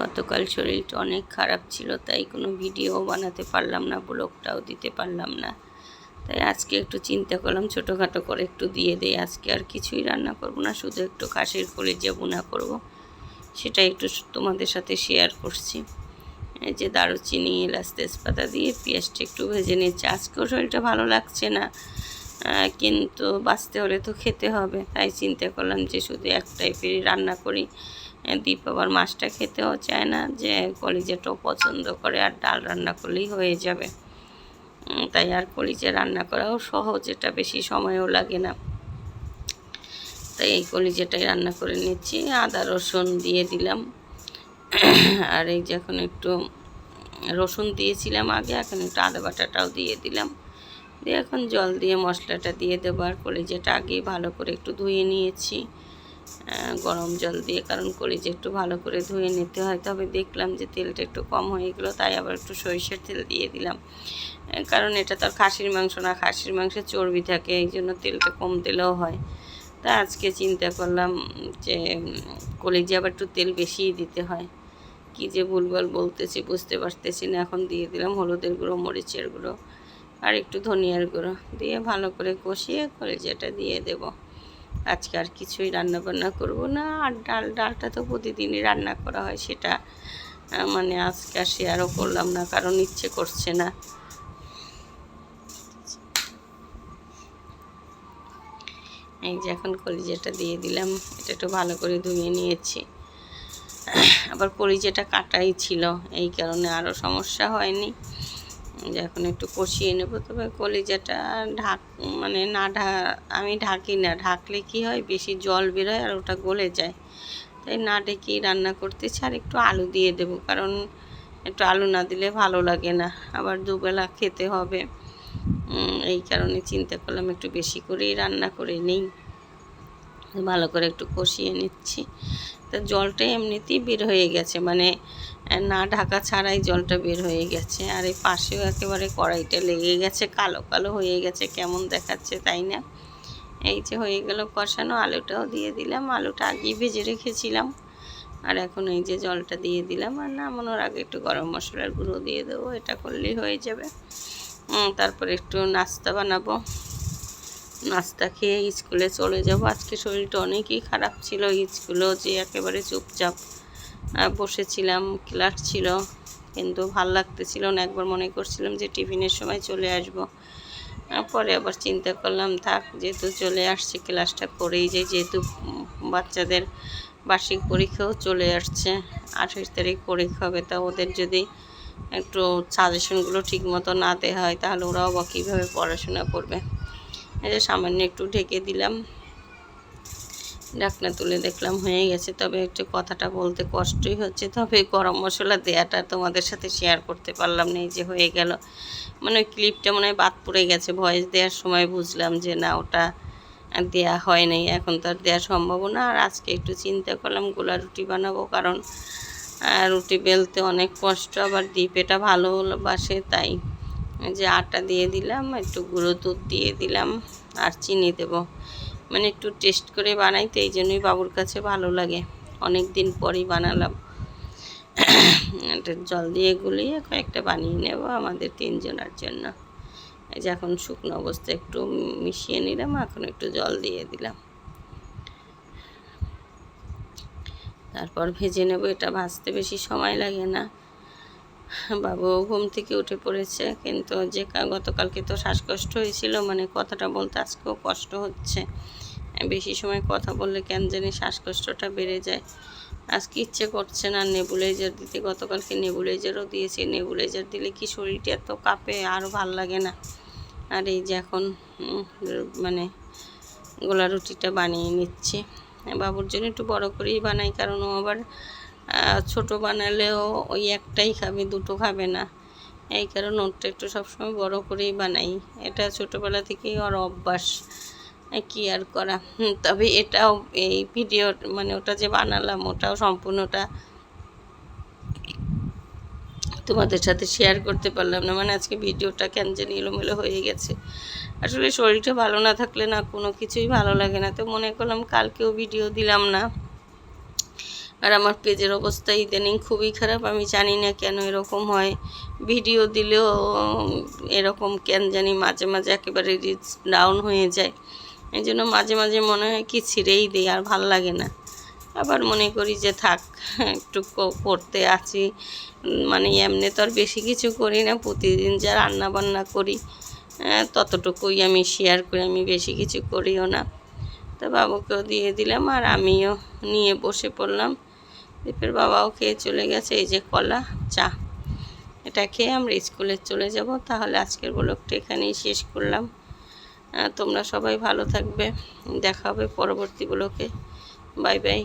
গতকাল শরীরটা অনেক খারাপ ছিল, তাই কোনো ভিডিও বানাতে পারলাম না, ব্লগটাও দিতে পারলাম না। তাই আজকে একটু চিন্তা করলাম, ছোটোখাটো করে একটু দিয়ে দেই, আজকে আর কিছুই রান্না করব না, শুধু একটু খাসির কলিজা বোনা করব সেটা একটু তোমাদের সাথে শেয়ার করছি। এই যে দারুচিনি, এলাচ তেজপাতা দিয়ে পেঁয়াজটা একটু ভেজে নিচ্ছি। আজকেও শরীরটা ভালো লাগছে না কিন্তু বাঁচতে হলে তো খেতে হবে। তাই চিন্তা করলাম যে শুধু এক টাইপেরই রান্না করি। দীপ আবার মাছটা খেতেও চায় না যে কলিজাটাও পছন্দ করে আর ডাল রান্না করলেই হয়ে যাবে। তাই আর কলিজা রান্না করাও সহজ, এটা বেশি সময়ও লাগে না। তাই এই কলিজাটাই রান্না করে নিচ্ছি, আদা, রসুন দিয়ে দিলাম। আর এই যখন একটু রসুন দিয়েছিলাম আগে, এখন একটু আদা বাটাটাও দিয়ে দিলাম। দিয়ে এখন জল দিয়ে মশলাটা দিয়ে দেবো, আর কলিজাটা আগেই ভালো করে একটু ধুয়ে নিয়েছি। গরম জল দিয়ে, কারণ কলিজা একটু ভালো করে ধুয়ে নিতে হয়। তবে দেখলাম যে তেলটা একটু কম হয়ে গেলো, তাই আবার একটু সরিষার তেল দিয়ে দিলাম। কারণ এটা তো আর খাসির মাংস না, খাসির মাংসে চর্বি থাকে, এই জন্য তেলটা কম দিলেও হয়। তা আজকে চিন্তা করলাম যে কলিজা আবার একটু তেল বেশিই দিতে হয়। কি যে ভুলভাল বলতেছি, বুঝতে পারতেছি না। এখন দিয়ে দিলাম হলুদের গুঁড়ো, মরিচের গুঁড়ো আর একটু ধনিয়ার গুঁড়ো। দিয়ে ভালো করে কষিয়ে কলিজাটা দিয়ে দেব। আজকে আর কিছুই রান্না বান্না করব না। আর ডাল, ডালটা তো প্রতিদিনই রান্না করা হয়, সেটা মানে আজকে আর শেয়ারও করলাম না, কারণ ইচ্ছে করছে না। এই যে এখন কলিজাটা দিয়ে দিলাম, এটা একটু ভালো করে ধুয়ে নিয়েছি। আবার কলিজাটা কাটাই ছিল, এই কারণে আরও সমস্যা হয়নি। এখন একটু কষিয়ে নেব। তবে কলিজাটা ঢাক মানে না ঢা, আমি ঢাকি না। ঢাকলে কি হয়? বেশি জল বেরোয় আর ওটা গলে যায়। তাই না ডেকেই রান্না করতেছি আর একটু আলু দিয়ে দেব। কারণ একটু আলু না দিলে ভালো লাগে না। আবার দুবেলা খেতে হবে। এই কারণে চিন্তা করলাম একটু বেশি করেই রান্না করে নিই। ভালো করে একটু কষিয়ে নিচ্ছি। তা জলটা এমনিতেই বের হয়ে গেছে। মানে না, ঢাকা ছাড়াই জলটা বের হয়ে গেছে। আর এই পাশেও একেবারে কড়াইটা লেগে গেছে, কালো কালো হয়ে গেছে, কেমন দেখাচ্ছে তাই না? এই যে হয়ে গেল কষানো, আলুটাও দিয়ে দিলাম। আলুটা আগেই ভেজে রেখেছিলাম। আর এখন এই যে জলটা দিয়ে দিলাম। আর নামানোর আগে একটু গরম মশলার গুঁড়ো দিয়ে দেবো, এটা করলেই হয়ে যাবে। তারপরে একটু নাস্তা বানাবো। নাস্তা খেয়ে স্কুলে চলে যাব। আজকে শরীরটা অনেকই খারাপ ছিল। স্কুলেও যে একেবারে চুপচাপ। বসেছিলাম, ক্লাস ছিল, কিন্তু ভালো লাগতেছিল না। একবার মনে করছিলাম যে টিফিনের সময় চলে আসব। পরে আবার চিন্তা করলাম, থাক, যেহেতু চলে আসছে, ক্লাসটা করেই যাই। যেহেতু বাচ্চাদের বার্ষিক পরীক্ষাও চলে আসছে, আঠাশ তারিখ পরীক্ষা হবে, তা ওদের যদি একটু সাজেশনগুলো ঠিক মতো না দেওয়া হয়, তাহলে ওরাও বা কীভাবে পড়াশোনা করবে। এই যে সামান্য একটু ঢেকে দিলাম। ঢাকনা তুলে দেখলাম হয়ে গেছে। তবে একটু কথাটা বলতে কষ্টই হচ্ছে। তবে গরম মশলা দেওয়াটা তোমাদের সাথে শেয়ার করতে পারলাম না, এই যে হয়ে গেল। মানে ওই ক্লিপটা মনে হয় বাদ পড়ে গেছে ভয়েস দেওয়ার সময় বুঝলাম যে না, ওটা দেওয়া হয় নাই, এখন তো আর দেওয়া সম্ভব না। আর আজকে একটু চিন্তা করলাম, গোলা রুটি বানাবো কারণ রুটি বেলতে অনেক কষ্ট, আবার ডিপ এটা ভালোবাসে তাই যে আটা দিয়ে দিলাম, একটু গুঁড়ো দুধ দিয়ে দিলাম, আর চিনি দেব। মানে একটু টেস্ট করে বানাই তো এই জন্যই বাবুর কাছে ভালো লাগে। অনেক দিন পরই বানালাম। এটা জল দিয়ে গুলিয়ে কয়েকটা বানিয়ে নেব আমাদের তিনজনের জন্য। এই যে এখন শুকনো অবস্থায় একটু মিশিয়ে নিলাম, এখন একটু জল দিয়ে দিলাম। তারপর ভেজে নেব, এটা ভাজতে বেশি সময় লাগে না। বাবু ঘুম থেকে উঠে পড়েছে, কিন্তু যে গতকালকে তো শ্বাসকষ্ট হয়েছিল মানে কথাটা বলতে আজকেও কষ্ট হচ্ছে। বেশি সময় কথা বললে কেন জানি শ্বাসকষ্টটা বেড়ে যায়। আজকে ইচ্ছে করছে না নেবুলাইজার দিতে। গতকালকে নেবুলাইজারও দিয়েছি। নেবুলাইজার দিলে কি শরীরটা এত কাঁপে, আরও ভালো লাগে না। আর এই যে এখন মানে গোলা রুটিটা বানিয়ে নিচ্ছি। বাবুর জন্য একটু বড় করেই বানাই, কারণ ও আবার ছোট বানালেও ওই একটাই খাবে, দুটো খাবে না। এই কারণে ওরটা একটু সবসময় বড় করেই বানাই। এটা ছোটোবেলা থেকেই ওর অভ্যাস। কি আর করা? তবে এটাও এই ভিডিও মানে ওটা যে বানালাম, ওটাও সম্পূর্ণটা তোমাদের সাথে শেয়ার করতে পারলাম না। মানে আজকে ভিডিওটা কেন জানি এলোমেলো হয়ে গেছে। আসলে শরীরটা ভালো না থাকলে না কোনো কিছুই ভালো লাগে না। তো মনে করলাম কালকেও ভিডিও দিলাম না। আর আমার পেজের অবস্থা ইদানিং খুবই খারাপ, আমি জানি না কেন এরকম হয়। ভিডিও দিলেও এরকম কেন জানি মাঝে মাঝে একেবারে রিচ ডাউন হয়ে যায়। এই জন্য মাঝে মাঝে মনে হয় কি ছিঁড়েই দিই, আর ভালো লাগে না। আবার মনে করি যে থাক, একটু করতে আছি। মানে এমনি তো আর বেশি কিছু করি না, প্রতিদিন যা রান্না বান্না করি ততটুকুই আমি শেয়ার করি, আমি বেশি কিছু করিও না। তো বাবুকেও দিয়ে দিলাম, আর আমিও নিয়ে বসে পড়লাম। দীপের বাবাও খেয়ে চলে গেছে, এই যে কলা, চা। এটা খেয়ে আমরা স্কুলে চলে যাব, তাহলে আজকের ব্লগটা এখানেই শেষ করলাম। তোমরা সবাই ভালো থাকবে, দেখা হবে পরবর্তী ব্লগে। Bye bye.